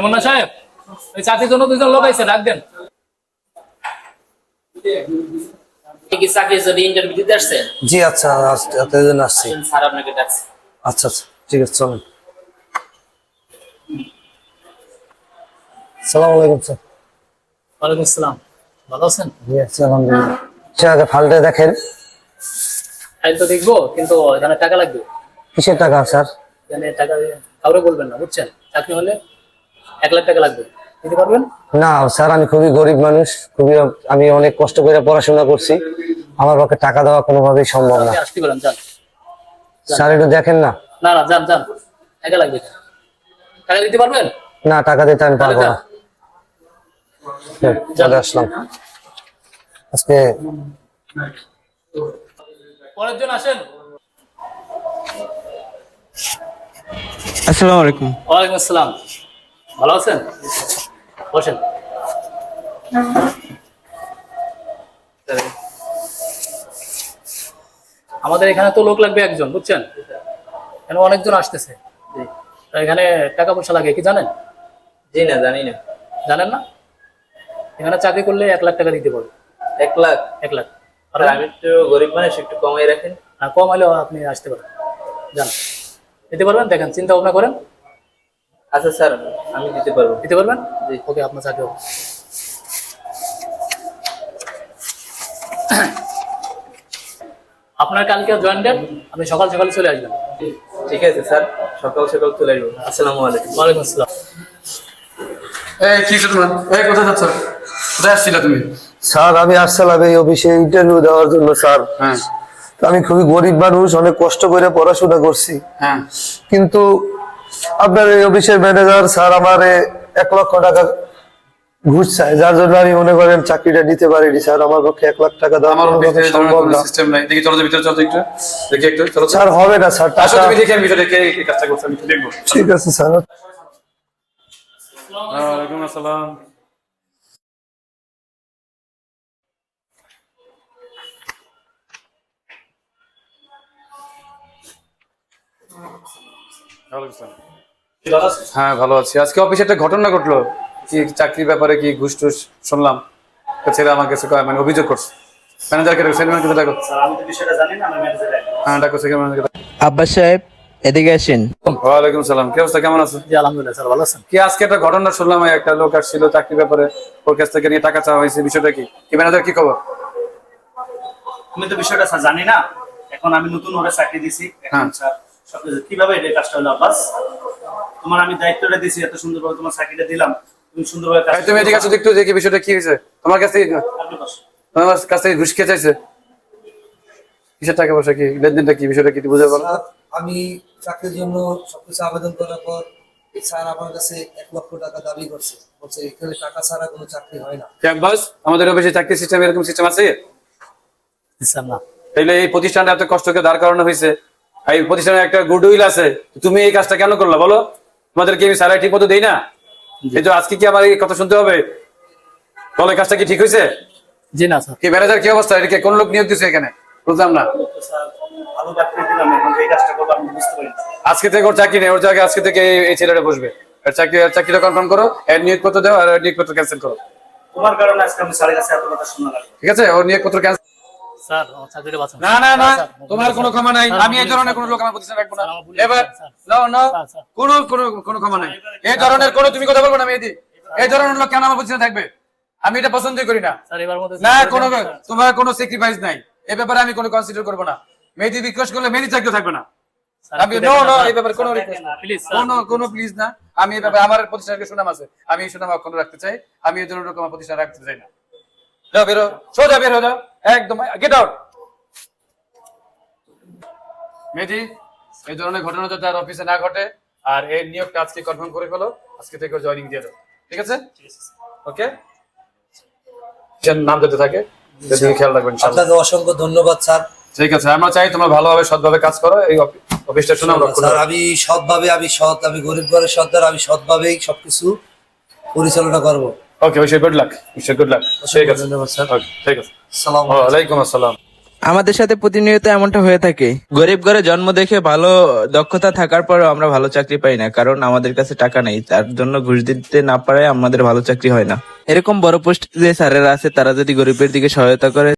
এমন না সাহেব? ওই চাকরির জন্য দুজন লোক আছে ডাক দেন। কি চাকরির জন্য ইন্টারভিউ দিতে আসছেন? জি আচ্ছা আস- জন্য আসছি। স্যার আপনাকে ডাকছে। আচ্ছা আচ্ছা ঠিক আছে চলেন। সালাম আলাইকুম স্যার। ওয়ালাইকুম আসসালাম। ভালো আছেন? জি আছি আলহামদুলিল্লাহ। আগে ফাইলটা দেখেন। ফাইল তো দেখব কিন্তু এখানে টাকা লাগবে। কিসের টাকা স্যার? এখানে টাকা কাউরে বলবেন না বুঝছেন? চাকরি হলে এক লাখ টাকা লাগবে। দিতে পারবেন? না স্যার আমি খুবই গরিব মানুষ খুবই আমি অনেক কষ্ট করে পড়াশোনা করছি। আমার পক্ষে টাকা দেওয়া কোনোভাবেই সম্ভব না। আসতে পারেন যান। স্যার একটু দেখেন না। না না যান যান। টাকা লাগবে। টাকা দিতে পারবেন? না টাকা দিতে আমি পারব না। চলে আসলাম। আজকে পরের জন আসেন। আসসালামু আলাইকুম। ওয়ালাইকুম আসসালাম। ভালো আছেন? বসেন। আমাদের এখানে তো লোক লাগবে একজন বুঝছেন? এখানে অনেকজন আসতেছে। এখানে টাকা পয়সা লাগে কি জানেন? জি না জানি না। জানেন না? এখানে চাকরি করলে এক লাখ টাকা দিতে পারবে। এক লাখ? এক লাখ। আর আমি একটু গরিব মানুষ একটু কমাই রাখেন। আর কম হলেও আপনি আসতে পারেন জান দিতে পারবেন? দেখেন চিন্তা ভাবনা করেন। আচ্ছা স্যার আমি দিতে পারব। দিতে পারবেন? জি। ওকে আপনার চাকরি আপনার কালকে জয়েন ডেট আপনি সকাল সকাল চলে আসবেন। ঠিক আছে স্যার। সকাল সকাল চলে আসব। আসসালামু আলাইকুম। ওয়ালাইকুম আসসালাম। এই কি হচ্ছে তোমার? এই কোথায় যাচ্ছ? কোথায় আসছিলে তুমি? স্যার আমি আসছিলাম এই অফিসে ইন্টারভিউ দেওয়ার জন্য স্যার। হ্যাঁ। তো আমি খুবই গরিব মানুষ অনেক কষ্ট করে পড়াশোনা করছি। হ্যাঁ। কিন্তু আপনার এই অফিসের ম্যানেজার স্যার আমার এক লক্ষ টাকা ঘুষ চায়। যার জন্য আমি মনে করেন চাকরিটা নিতে পারিনি স্যার। আমার পক্ষে এক লাখ টাকা দেওয়া আমার সম্ভব না। সিস্টেম নাই। দেখি চলো ভিতরে চলো একটু। দেখি একটু চলো স্যার হবে না স্যার। টাকা তুমি দেখি আমি ভিতরে কে কাজটা করছে আমি দেখব। ঠিক আছে স্যার। আসসালাম। হ্যাঁ ভালো আছি। আজকে অফিসে একটা ঘটনা ঘটলো। কি চাকরির ব্যাপারে কি ঘুষ টুস শুনলাম? ছেলে আমার কাছে মানে অভিযোগ করছে। ম্যানেজারকে ডাকো সেকেন্ড ম্যানেজারকে ডাকো। ম্যানেজার হ্যাঁ ডাকো সেকেন্ড ম্যানেজারকে আব্বাস সাহেব এদিকে আসেন। ওয়ালাইকুম সালাম কি অবস্থা? কেমন আছে? জি আলহামদুলিল্লাহ স্যার ভালো আছেন? কি আজকে একটা ঘটনা শুনলাম একটা লোক আসছিল চাকরির ব্যাপারে ওর কাছ থেকে নিয়ে টাকা চাওয়া হয়েছে বিষয়টা কি? কি ম্যানেজার কি খবর? আমি তো বিষয়টা স্যার জানি না। এখন আমি নতুন ওরা চাকরি দিছি। এখন হ্যাঁ। স্যার কীভাবে এটা কাজটা হলো আব্বাস? তোমার আমি দায়িত্বটা দিছি এত সুন্দরভাবে তোমার চাকরিটা দিলাম। তুমি সুন্দরভাবে কাজটা তুমি এদিকে আসো একটু দেখি বিষয়টা কি হয়েছে। তোমার কাছ থেকে। তোমার কাছ থেকে ঘুষ খেয়ে চাইছে। কিসের টাকা পয়সা কি? লেনদেনটা কি? বিষয়টা কি বুঝে স্যার, আমি চাকরির জন্য সবকিছু আবেদন করার পর স্যার আমার কাছে এক লক্ষ টাকা দাবি করছে। বলছে এখানে টাকা ছাড়া কোনো চাকরি হয় না। কি আব্বাস? আমাদের অফিসে চাকরি সিস্টেম এরকম সিস্টেম আছে? স্যার না। তাইলে এই প্রতিষ্ঠানটা এত কষ্ট করে দাঁড় করানো হয়েছে। এই প্রতিষ্ঠানে একটা গুডউইল আছে তুমি এই কাজটা কেন করলা বলো? তোমাদের কি আমি স্যালারি ঠিক মতো দেই না? এই তো আজকে কি আমার এই কথা শুনতে হবে? বলো এই কাজটা কি ঠিক হয়েছে? জি না স্যার। কি ম্যানেজার কি অবস্থা? এদিকে কোন লোক নিয়োগ দিছে এখানে? বুঝলাম না। আজকে থেকে ওর চাকরি নেই ওর জায়গায় আজকে থেকে এই- ছেলেটা বসবে। এর চাকরি এর চাকরিটা কনফার্ম করো এর নিয়োগপত্র দাও আর এর নিয়োগপত্র ক্যান্সেল করো। তোমার কারণে আজকে আমি স্যারের কাছে এত কথা শোনা ঠিক আছে? ওর নিয়োগপত্র ক্যান্সেল স্যার আমার চাকরিটা বাঁচান। না না না তোমার কোনো ক্ষমা নাই। আমি এই ধরনের কোনো লোক আমার প্রতিষ্ঠানে রাখব না। স্যার, আমার ভুল এবার নাও নাও স্যার, স্যার। কোনো কোনো কোনো ক্ষমা নাই। এই ধরনের কোনো তুমি কথা বলব না মেয়েদি এই ধরনের লোক কেন আমার প্রতিষ্ঠানে থাকবে? আমি এটা পছন্দই করি না। কোনো তোমার কোনো স্যাক্রিফাইস নাই। এই ব্যাপারে আমি কোনো কনসিডার করব না। রিকোয়েস্ট করলে চাকরি থাকবে না। আমি নো নো। এই ব্যাপারে কোনো রিকোয়েস্ট কোনো কোনো প্লিজ না। আমি এই ব্যাপারে আমার প্রতিষ্ঠানকে সুনাম আছে। আমি এই সুনাম অক্ষুণ্ণ রাখতে চাই। আমি এই ধরনের আমার প্রতিষ্ঠান রাখতে চাই না। যাও বেরো। সোজা বের হয়ে যাও। একদম গেট আউট মেহেদি এই ধরনের ঘটনা যাতে আর অফিসে না ঘটে আর এই নিয়োগটা আজকে কনফার্ম করে ফেলো আজকে থেকে জয়েনিং দিয়ে দাও। ঠিক আছে? ওকে নাম যাতে থাকে সেদিকে খেয়াল রাখবেন। আপনাকে অসংখ্য ধন্যবাদ স্যার। ঠিক আছে আমরা চাই তোমরা ভালোভাবে সৎভাবে কাজ করো এই অফি- অফিসটা রক্ষণ স্যার আমি সৎভাবে আমি সৎ আমি গরিব ঘরের সর্দার আমি সৎভাবেই সবকিছু পরিচালনা করব। Okay wish good luck good luck ঠিক আছে ধন্যবাদ স্যার ওকে ঠিক আছে সালাম ওয়ালাইকুম আসসালাম আমাদের সাথে প্রতিনিয়ত এমনটা হয়ে থাকে। গরিব ঘরে জন্ম দেখে ভালো দক্ষতা থাকার পরেও আমরা ভালো চাকরি পাই না কারণ আমাদের কাছে টাকা নেই। তার জন্য ঘুষ দিতে না পারায় আমাদের ভালো চাকরি হয় না। এরকম বড় পোস্ট যে স্যারেরা আছে তারা যদি গরিবের দিকে সহায়তা করে